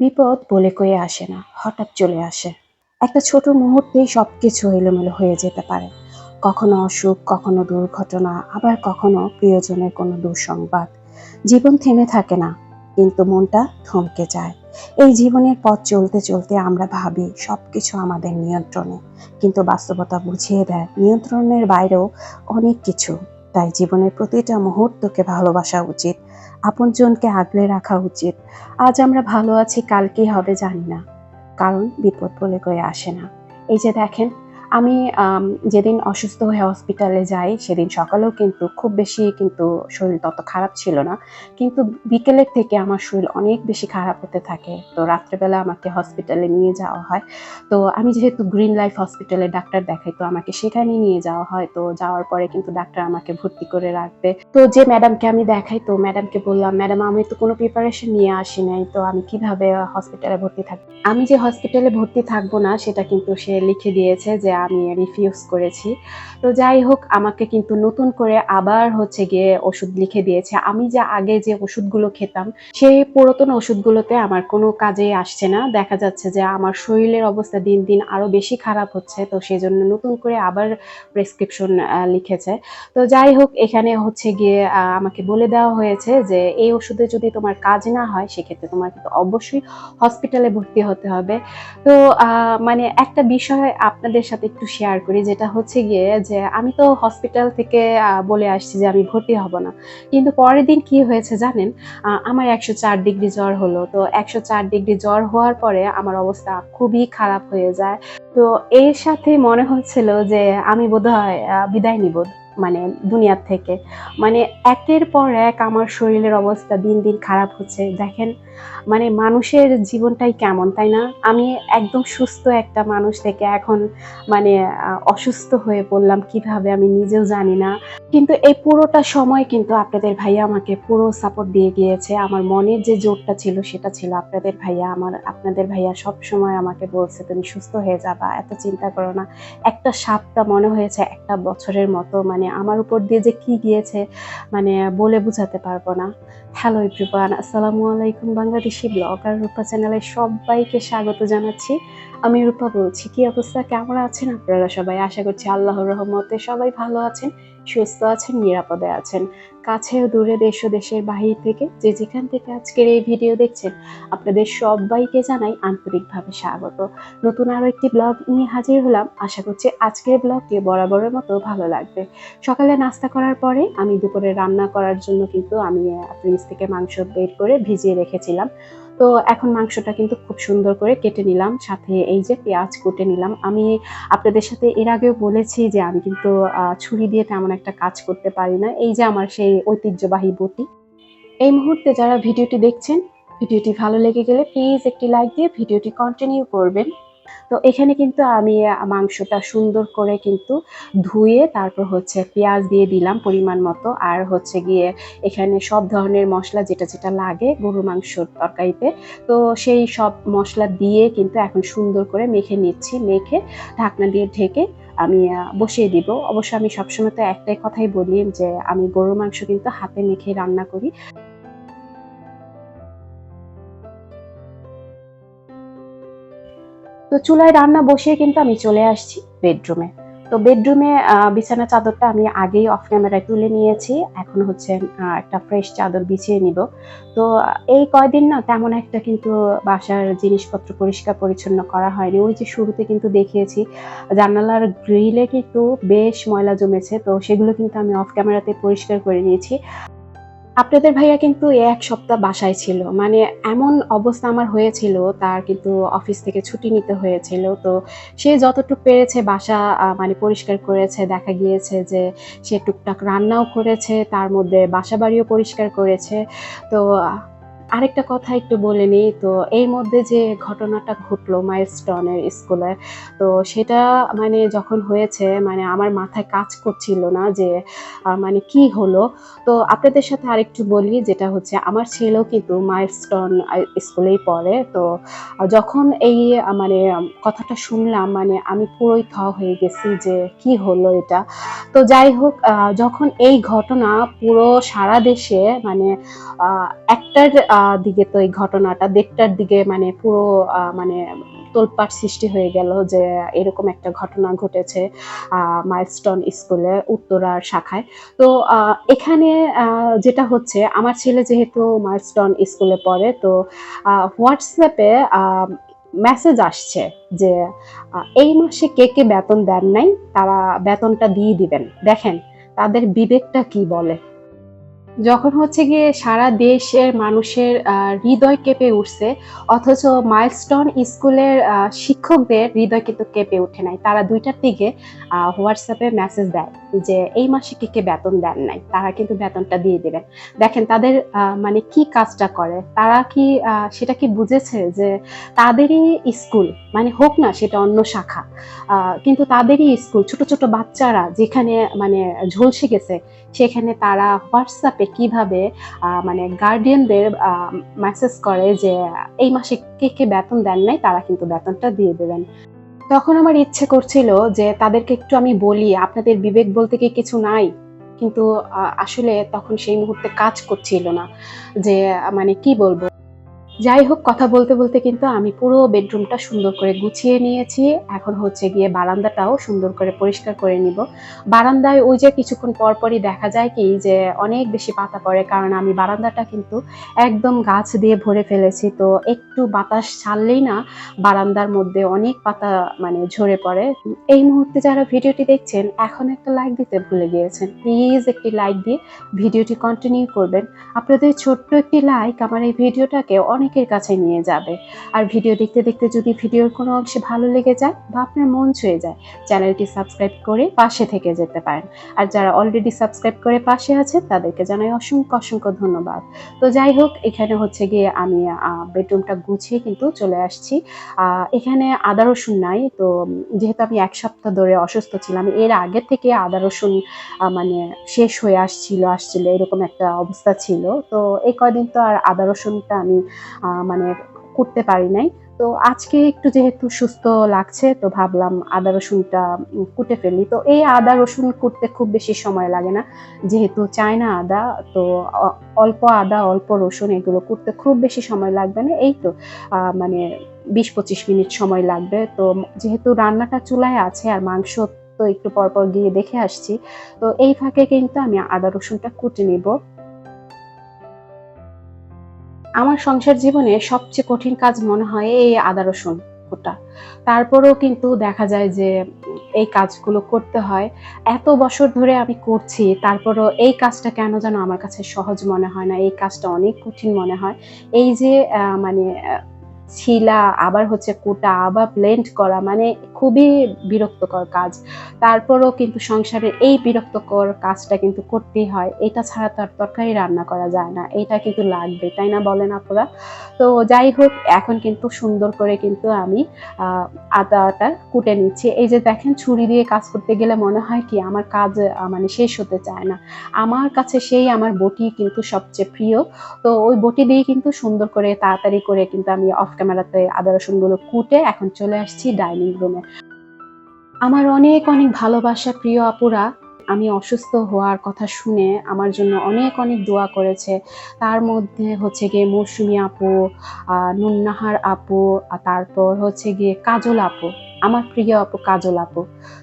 বিপদ বলে কয়ে আসে না, হঠাৎ চলে আসে। একটা ছোট মুহূর্তেই সবকিছু এলোমেলো হয়ে যেতে পারে। কখনো অসুখ, কখনো দুর্ঘটনা, আবার কখনো প্রিয়জনের কোনো দুঃসংবাদ। জীবন থেমে থাকে না, কিন্তু মনটা থমকে যায়। এই জীবনের পথ চলতে চলতে আমরা ভাবি, সবকিছু আমাদের নিয়ন্ত্রণে। কিন্তু বাস্তবতা বুঝিয়ে দেয়, নিয়ন্ত্রণের বাইরেও অনেক কিছু। তাই জীবনের প্রতিটা মুহূর্তকে ভালোবাসা উচিত, আপনজনকে আগলে রাখা উচিত। আজ আমরা ভালো আছি, কাল কি হবে জানি না। কারণ বিপদ বলে কয়ে আসে না। এই যে দেখেন আমি যেদিন অসুস্থ হয়ে হসপিটালে যাই, সেদিন সকালেও কিন্তু খুব বেশি কিন্তু শরীর তত খারাপ ছিল না। কিন্তু বিকেলের থেকে আমার শরীর অনেক বেশি খারাপ হতে থাকে। তো রাত্রেবেলা আমাকে হসপিটালে নিয়ে যাওয়া হয়। তো আমি যেহেতু গ্রিন লাইফ হসপিটালে ডাক্তার দেখাই, তো আমাকে সেখানে নিয়ে যাওয়া হয়। তো যাওয়ার পরে কিন্তু ডাক্তার আমাকে ভর্তি করে রাখবে। তো যে ম্যাডামকে আমি দেখাই, তো ম্যাডামকে বললাম ম্যাডাম আমি তো কোনো প্রিপারেশন নিয়ে আসি নাই, তো আমি কীভাবে হসপিটালে ভর্তি থাকব আমি যে হসপিটালে ভর্তি থাকব না, সেটা কিন্তু সে লিখে দিয়েছে যে আমি রিফিউজ করেছি। তো যাই হোক, আমাকে কিন্তু নতুন করে আবার হচ্ছে গিয়ে ওষুধ লিখে দিয়েছে। আমি যে আগে যে ওষুধগুলো খেতাম, সেই পুরাতন ওষুধগুলোতে আমার কোনো কাজে আসছে না। দেখা যাচ্ছে যে আমার শরীরের অবস্থা দিন দিন আরও বেশি খারাপ হচ্ছে, তো সেই জন্য নতুন করে আবার প্রেসক্রিপশন লিখেছে। তো যাই হোক, এখানে হচ্ছে গিয়ে আমাকে বলে দেওয়া হয়েছে যে এই ওষুধে যদি তোমার কাজ না হয়, সেক্ষেত্রে তোমার কিন্তু অবশ্যই হসপিটালে ভর্তি হতে হবে। তো মানে একটা বিষয় আপনাদের সাথে একটু শেয়ার করি, যেটা হচ্ছে গিয়ে যে আমি তো হসপিটাল থেকে বলে আসছি যে আমি ভর্তি হব না। কিন্তু পরের দিন কি হয়েছে জানেন? আমার একশো চার ডিগ্রি জ্বর হলো। তো একশো চার ডিগ্রি জ্বর হওয়ার পরে আমার অবস্থা খুবই খারাপ হয়ে যায়। তো এর সাথে মনে হচ্ছিল যে আমি বোধহয় বিদায় নিব। মানে দুনিয়ার থেকে। মানে একের পর এক আমার শরীরের অবস্থা দিন দিন খারাপ হচ্ছে। দেখেন মানে মানুষের জীবনটাই কেমন, তাই না? আমি একদম সুস্থ একটা মানুষ থেকে এখন মানে অসুস্থ হয়ে পড়লাম কীভাবে আমি নিজেও জানি না। কিন্তু এই পুরোটা সময় কিন্তু আপনাদের ভাইয়া আমাকে পুরো সাপোর্ট দিয়ে গিয়েছে। আমার মনের যে জোরটা ছিল সেটা ছিল আপনাদের ভাইয়া। আমার, আপনাদের ভাইয়া সব সময় আমাকে বলছে, তুমি সুস্থ হয়ে যাবা, এত চিন্তা করো না। একটা সাপটা মনে হয়েছে একটা বছরের মতো মানে আমার উপর দিয়ে যে কি গিয়েছে মানে বলে বুঝাতে পারব না। হ্যালো এভরিওয়ান আসসালামু আলাইকুম বাংলাদেশি ব্লগার রূপা চ্যানেলে সবাইকে স্বাগত জানাচ্ছি। আমি রূপা বলছি, কি অবস্থা? কেমন আছেন আপনারা সবাই? আশা করছি আল্লাহর রহমতে সবাই ভালো আছেন। সুস্থ আছেন, নিরাপদে আছেন। কাছে ও দূরে দেশ ও দেশের বাহির থেকে যে যেখান থেকে আজকের এই ভিডিও দেখছেন, আপনাদের সবাইকে জানাই আন্তরিকভাবে স্বাগত। নতুন আরও একটি ব্লগ নিয়ে হাজির হলাম। আশা করছি আজকের ব্লগটি বরাবরের মতো ভালো লাগবে। সকালে নাস্তা করার পরে আমি দুপুরে রান্না করার জন্য কিন্তু আমি ফ্রিজ থেকে মাংস বের করে ভিজিয়ে রেখেছিলাম। তো এখন মাংসটা কিন্তু খুব সুন্দর করে কেটে নিলাম, সাথে এই যে পেঁয়াজ কুটে নিলাম। আমি আপনাদের সাথে এর আগেও বলেছি যে আমি কিন্তু ছুরি দিয়ে তেমন একটা কাজ করতে পারি না। এই যে আমার সেই ঐতিহ্যবাহী বটি। এই মুহূর্তে যারা ভিডিওটি দেখছেন, ভিডিওটি ভালো লেগে গেলে প্লিজ একটি লাইক দিয়ে ভিডিওটি কন্টিনিউ করবেন। তো এখানে কিন্তু আমি মাংসটা সুন্দর করে কিন্তু ধুয়ে তারপর হচ্ছে পেঁয়াজ দিয়ে দিলাম পরিমাণ মতো। আর হচ্ছে গিয়ে এখানে সব ধরনের মশলা যেটা যেটা লাগে গরু মাংসর তরকারিতে, তো সেই সব মশলা দিয়ে কিন্তু এখন সুন্দর করে মেখে নিচ্ছি। মেখে ঢাকনা দিয়ে ঢেকে আমি বসিয়ে দিব। অবশ্য আমি সবসময় তো একটাই কথাই বলি যে আমি গরুর মাংস কিন্তু হাতে মেখে রান্না করি। তো চুলায় রান্না বসিয়ে কিন্তু আমি চলে আসছি বেডরুমে তো বেডরুমে বিছানা চাদরটা আমি আগেই অফ ক্যামেরায় তুলে নিয়েছি। এখন হচ্ছে একটা ফ্রেশ চাদর বিছিয়ে নিব। তো এই কয়দিন না তেমন একটা কিন্তু বাসার জিনিসপত্র পরিষ্কার পরিচ্ছন্ন করা হয়নি। ওই যে শুরুতে কিন্তু দেখিয়েছি, জানালার গ্রিলে কিন্তু বেশ ময়লা জমেছে। তো সেগুলো কিন্তু আমি অফ ক্যামেরাতে পরিষ্কার করে নিয়েছি। আপনাদের ভাইয়া কিন্তু এক সপ্তাহ বাসায় ছিল। মানে এমন অবস্থা আমার হয়েছিল, তার কিন্তু অফিস থেকে ছুটি নিতে হয়েছিল। তো সে যতটুকু পেরেছে বাসা মানে পরিষ্কার করেছে, দেখা গিয়েছে যে সে টুকটাক রান্নাও করেছে, তার মধ্যে বাসা বাড়িও পরিষ্কার করেছে। তো আরেকটা কথা একটু বলে নিই, তো এই মধ্যে যে ঘটনাটা ঘটলো মাইলস্টোনের স্কুলে তো সেটা মানে যখন হয়েছে মানে আমার মাথায় কাজ করছিল না যে মানে কি হলো। তো আপনাদের সাথে আরেকটু বলি, যেটা হচ্ছে আমার ছেলেও কিন্তু মাইলস্টোন স্কুলেই পড়ে। তো যখন এই মানে কথাটা শুনলাম মানে আমি পুরোই থ হয়ে গেছি যে, কি হলো এটা? তো যাই হোক যখন এই ঘটনা পুরো সারা দেশে মানে একটার দিকে তো এই ঘটনাটা, দেড়টার দিকে মানে পুরো মানে তোলপাট সৃষ্টি হয়ে গেল যে এরকম একটা ঘটনা ঘটেছে মাইলস্টোন স্কুলে উত্তরার শাখায়। তো এখানে যেটা হচ্ছে, আমার ছেলে যেহেতু মাইলস্টোন স্কুলে পড়ে, তো হোয়াটসঅ্যাপে মেসেজ আসছে যে এই মাসে কে কে বেতন দেন নাই? তারা বেতনটা দিয়ে দিবেন। দেখেন, তাদের বিবেকটা কি বলে? যখন হচ্ছে গিয়ে সারা দেশের মানুষের হৃদয় কেঁপে উঠছে, অথচ মাইলস্টোন স্কুলের শিক্ষকদের হৃদয় কিন্তু কেঁপে ওঠে নাই। তারা দুইটার দিকে হোয়াটসঅ্যাপে মেসেজ দেয় যে, এই মাসে কে কে বেতন দেন নাই? তারা কিন্তু বেতনটা দিয়ে দেবেন দেখেন তাদের মানে কি কাজটা করে? তারা কি সেটা কি বুঝেছে যে, তাদেরই স্কুল মানে হোক না, সেটা অন্য শাখা কিন্তু তাদেরই স্কুল, ছোট ছোট বাচ্চারা যেখানে মানে ঝলসে গেছে সেখানে তারা হোয়াটসঅ্যাপে কীভাবে মানে গার্ডিয়ানদের মেসেজ করে যে, এই মাসে কে কে বেতন দেন নাই? তারা কিন্তু বেতনটা দিয়ে দেবেন। তখন আমার ইচ্ছে করছিল যে, তাদেরকে একটু আমি বলি, আপনাদের বিবেক বলতে কি কিছু নাই? কিন্তু আসলে তখন সেই মুহূর্তে কাজ করছিল না। যে মানে কি বলব? যাই হোক, কথা বলতে বলতে কিন্তু আমি পুরো বেডরুমটা সুন্দর করে গুছিয়ে নিয়েছি। এখন হচ্ছে গিয়ে বারান্দাটাও সুন্দর করে পরিষ্কার করে নিব। বারান্দায় ওই যে কিছুক্ষণ পর পরই দেখা যায় কি যে অনেক বেশি পাতা পড়ে, কারণ আমি বারান্দাটা কিন্তু একদম গাছ দিয়ে ভরে ফেলেছি। তো একটু বাতাস ছাড়লেই না বারান্দার মধ্যে অনেক পাতা মানে ঝরে পড়ে। এই মুহূর্তে যারা ভিডিওটি দেখছেন, এখন একটা লাইক দিতে ভুলে গিয়েছেন। প্লিজ একটি লাইক দিয়ে ভিডিওটি কন্টিনিউ করবেন। আপনাদের ছোট্ট একটি লাইক আমার এই ভিডিওটাকে অনেকের কাছে নিয়ে যাবে। আর ভিডিও দেখতে দেখতে যদি ভিডিওর কোনো অংশে ভালো লেগে যায় বা আপনার মন ছুঁয়ে যায়, চ্যানেলটি সাবস্ক্রাইব করে পাশে থেকে যেতে পারেন। আর যারা অলরেডি সাবস্ক্রাইব করে পাশে আছে তাদেরকে জানাই অসংখ্য অসংখ্য ধন্যবাদ। তো যাই হোক, এখানে হচ্ছে গিয়ে আমি বেডরুমটা গুছিয়ে কিন্তু চলে আসছি। এখানে আদা রসুন নাই। তো যেহেতু আমি এক সপ্তাহ ধরে অসুস্থ ছিলাম, এর আগে থেকে আদা রসুন মানে শেষ হয়ে আসছিল আসছিল, এরকম একটা অবস্থা ছিল। তো এই কয়দিন তো আর আদা রসুনটা আমি মানে করতে পারি নাই। তো আজকে একটু যেহেতু সুস্থ লাগছে, তো ভাবলাম আদা রসুনটা কুটে ফেলি। তো এই আদা রসুন কুটতে খুব বেশি সময় লাগে না। যেহেতু চায়না আদা, তো অল্প আদা, অল্প রসুন এগুলো কুটতে খুব বেশি সময় লাগবে না। এই তো মানে বিশ পঁচিশ মিনিট সময় লাগবে। তো যেহেতু রান্নাটা চুলায় আছে আর মাংস তো একটু পরপর গিয়ে দেখে আসছি, তো এই ফাঁকে কিন্তু আমি আদা রসুনটা কুটে নিব। আমার সংসার জীবনে সবচেয়ে কঠিন কাজ মনে হয় এই আদা রসুন কোটা। তারপরেও কিন্তু দেখা যায় যে এই কাজগুলো করতে হয়। এত বছর ধরে আমি করছি, তারপরও এই কাজটা কেন যেন আমার কাছে সহজ মনে হয় না, এই কাজটা অনেক কঠিন মনে হয়। এই যে মানে ছিলা, আবার হচ্ছে কোটা, আবার ব্লেন্ড করা মানে খুবই বিরক্তকর কাজ। তারপরও কিন্তু সংসারের এই বিরক্তকর কাজটা কিন্তু করতেই হয়। এটা ছাড়া তো আর তরকারি রান্না করা যায় না। এটা কিন্তু লাগবে, তাই না বলেন আপনারা? তো যাই হোক, এখন কিন্তু সুন্দর করে কিন্তু আমি আদাটা কুটে নিচ্ছি। এই যে দেখেন, ছুরি দিয়ে কাজ করতে গেলে মনে হয় কি, আমার কাজ মানে শেষ হতে চায় না। আমার কাছে সেই আমার বটি কিন্তু সবচেয়ে প্রিয়। তো ওই বটি দিয়ে কিন্তু সুন্দর করে, তাড়াতাড়ি করে কিন্তু আমি অফ ক্যামেরাতে আদা রসুনগুলো কুটে এখন চলে আসছি ডাইনিং রুমে। আমার অনেক অনেক ভালোবাসা প্রিয় আপুরা। আমি অসুস্থ হওয়ার কথা শুনে আমার জন্য অনেক অনেক দোয়া করেছে। তার মধ্যে হচ্ছে গিয়ে মৌসুমি আপু নুন্নাহার আপু তারপর হচ্ছে গিয়ে কাজল আপু। আমার প্রিয় আপু কাজল আপু।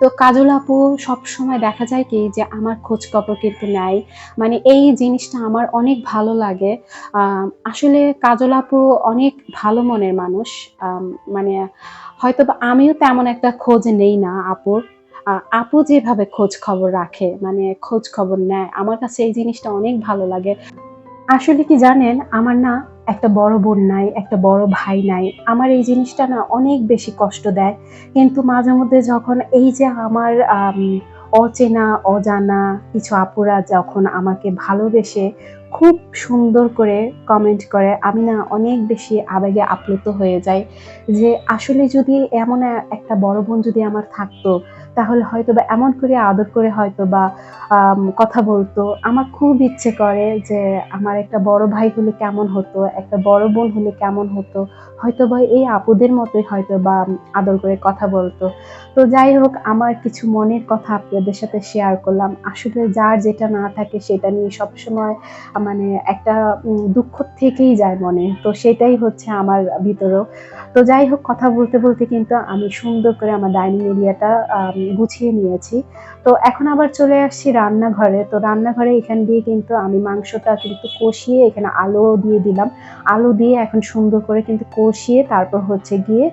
তো কাজল আপু, সবসময় দেখা যায় কি যে আমার খোঁজ খবর কিন্তু নেয়। মানে এই জিনিসটা আমার অনেক ভালো লাগে। আসলে কাজল আপু অনেক ভালো মনের মানুষ। মানে হয়তো আমিও তেমন একটা খোঁজ নেই না আপুর। আপু যেভাবে খোঁজ খবর রাখে মানে খোঁজ খবর নেয়, আমার কাছে এই জিনিসটা অনেক ভালো লাগে। আসলে কি জানেন, আমার না একটা বড় বোন নাই, একটা বড় ভাই নাই। আমার এই জিনিসটা না অনেক বেশি কষ্ট দেয়। কিন্তু মাঝে মধ্যে যখন এই যে আমার অচেনা, অজানা কিছু আপুরা যখন আমাকে ভালোবেসে খুব সুন্দর করে কমেন্ট করে, আমি না অনেক বেশি আবেগে আপ্লুত হয়ে যাই যে আসলে যদি এমন একটা বড় বোন যদি আমার থাকতো তাহলে হয়তো বা এমন করে আদর করে হয়তো বা কথা বলতো। আমার খুব ইচ্ছে করে যে আমার একটা বড় ভাই হলে কেমন হতো, একটা বড় বোন হলে কেমন হতো। হয়তো বা এই আপুদের মতোই হয়তো বা আদর করে কথা বলতো। তো যাই হোক, আমার কিছু মনের কথা আপনাদের সাথে শেয়ার করলাম। আসলে যার যেটা না থাকে সেটা নিয়ে সবসময় মানে একটা দুঃখ থেকেই যায় মনে। তো সেটাই হচ্ছে আমার ভিতরেও তো যাই হোক, কথা বলতে বলতে কিন্তু আমি সুন্দর করে আমার ডাইনিং এরিয়াটা গুছিয়ে নিয়েছি। তো এখন আবার চলে আসছি রান্নাঘরে। তো রান্নাঘরে এখান দিয়ে কিন্তু আমি মাংসটা কিন্তু কষিয়ে এখানে আলো দিয়ে দিলাম। আলু দিয়ে এখন সুন্দর করে কিন্তু কষিয়ে তারপর হচ্ছে গিয়ে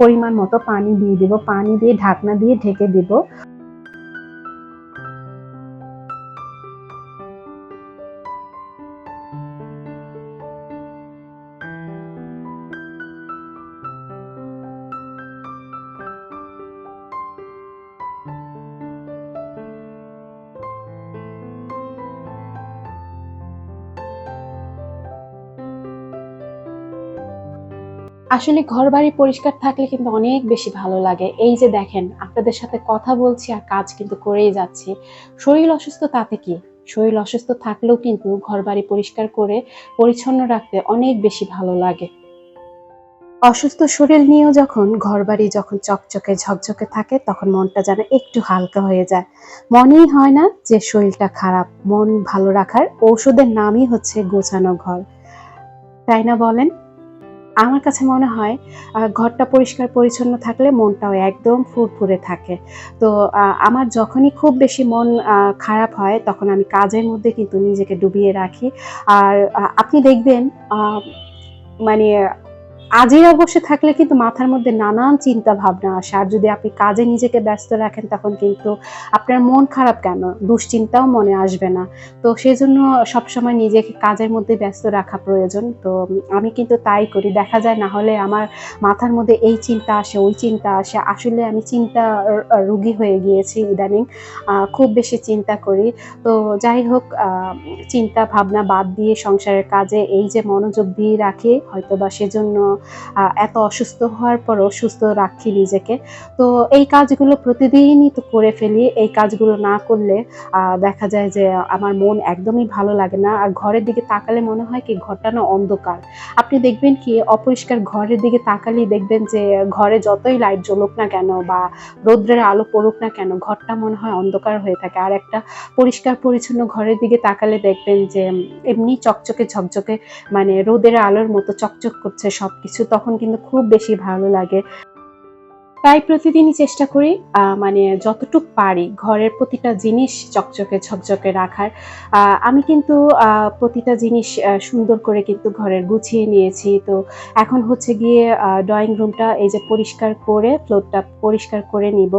পরিমাণ মতো পানি দিয়ে দেবো। পানি দিয়ে ঢাকনা দিয়ে ঢেকে দিব। আসলে ঘর বাড়ি পরিষ্কার থাকলে কিন্তু অনেক বেশি ভালো লাগে। এই যে দেখেন, আপনাদের সাথে কথা বলছি আর কাজ কিন্তু করেই যাচ্ছি। শরীর অসুস্থ তাতে কি? শরীর অসুস্থ থাকলেও কিন্তু ঘর বাড়ি পরিষ্কার করে, পরিচ্ছন্ন রাখতে অনেক বেশি ভালো লাগে। অসুস্থ শরীর নিয়েও যখন ঘর বাড়ি যখন চকচকে, ঝকঝকে থাকে, তখন মনটা যেন একটু হালকা হয়ে যায়। মনেই হয় না যে শরীরটা খারাপ। মন ভালো রাখার ঔষধের নামই হচ্ছে গোছানো ঘর। তাই না বলেন? আমার কাছে মনে হয় ঘরটা পরিষ্কার পরিচ্ছন্ন থাকলে মনটাও একদম ফুরফুরে থাকে। তো আমার যখনই খুব বেশি মন খারাপ হয়, তখন আমি কাজের মধ্যে কিন্তু নিজেকে ডুবিয়ে রাখি। আর আপনি দেখবেন মানে আজের অবশ্যই থাকলে কিন্তু মাথার মধ্যে নানান চিন্তা ভাবনা আসে। আর যদি আপনি কাজে নিজেকে ব্যস্ত রাখেন, তখন কিন্তু আপনার মন খারাপ কেন? দুশ্চিন্তাও মনে আসবে না। তো সেই জন্য সবসময় নিজেকে কাজের মধ্যে ব্যস্ত রাখা প্রয়োজন। তো আমি কিন্তু তাই করি। দেখা যায় না হলে আমার মাথার মধ্যে এই চিন্তা আসে, ওই চিন্তা আসে। আসলে আমি চিন্তা রুগী হয়ে গিয়েছি ইদানিং। খুব বেশি চিন্তা করি। তো যাই হোক চিন্তা ভাবনা বাদ দিয়ে সংসারের কাজে এই যে মনোযোগ দিয়ে রাখি হয়তো বা সেজন্য এত অসুস্থ হওয়ার পরও সুস্থ রাখি নিজেকে। তো এই কাজগুলো প্রতিদিনই তো করে ফেলি, এই কাজগুলো না করলে দেখা যায় যে আমার মন একদমই ভালো লাগে না। আর ঘরের দিকে তাকালে মনে হয় কি ঘরটা অন্ধকার। আপনি দেখবেন কি অপরিষ্কার ঘরের দিকে তাকালেই দেখবেন যে ঘরে যতই লাইট জ্বলুক না কেন বা রৌদ্রের আলো পড়ুক না কেন, ঘরটা মনে হয় অন্ধকার হয়ে থাকে। আর একটা পরিষ্কার পরিচ্ছন্ন ঘরের দিকে তাকালে দেখবেন যে এমনি চকচকে ঝকঝকে মানে রোদের আলোর মতো চকচক করছে সবকিছু তখন কিন্তু খুব বেশি ভালো লাগে। তাই প্রতিদিনই চেষ্টা করি মানে যতটুক পারি ঘরের প্রতিটা জিনিস চকচকে ঝকঝকে রাখার। আমি কিন্তু প্রতিটা জিনিস সুন্দর করে কিন্তু ঘরের গুছিয়ে নিয়েছি। তো এখন হচ্ছে গিয়ে ড্রয়িং রুমটা এই যে পরিষ্কার করে ফ্লোরটা পরিষ্কার করে নিব।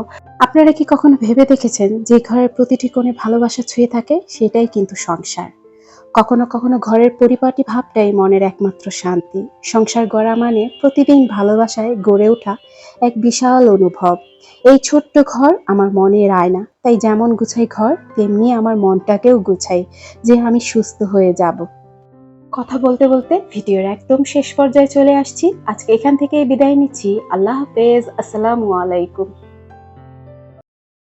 আপনারা কি কখনো ভেবে দেখেছেন যে ঘরের প্রতিটি কোণে ভালোবাসা ছুঁয়ে থাকে? সেটাই কিন্তু সংসার। কখনো কখনো ঘরের পরিপাটি ভাবটাই মনের একমাত্র শান্তি। সংসার গড়া মানে প্রতিদিন ভালোবাসায় গড়ে ওঠা এক বিশাল অনুভব। এই ছোট্ট ঘর আমার মনের আয়না, তাই যেমন গুছাই ঘর, তেমনি আমার মনটাকেও গুছাই, যে আমি সুস্থ হয়ে যাব। কথা বলতে বলতে ভিডিওর একদম শেষ পর্যায়ে চলে আসছি। আজকে এখান থেকেই বিদায় নিচ্ছি। আল্লাহ হাফেজ। আসসালামু আলাইকুম।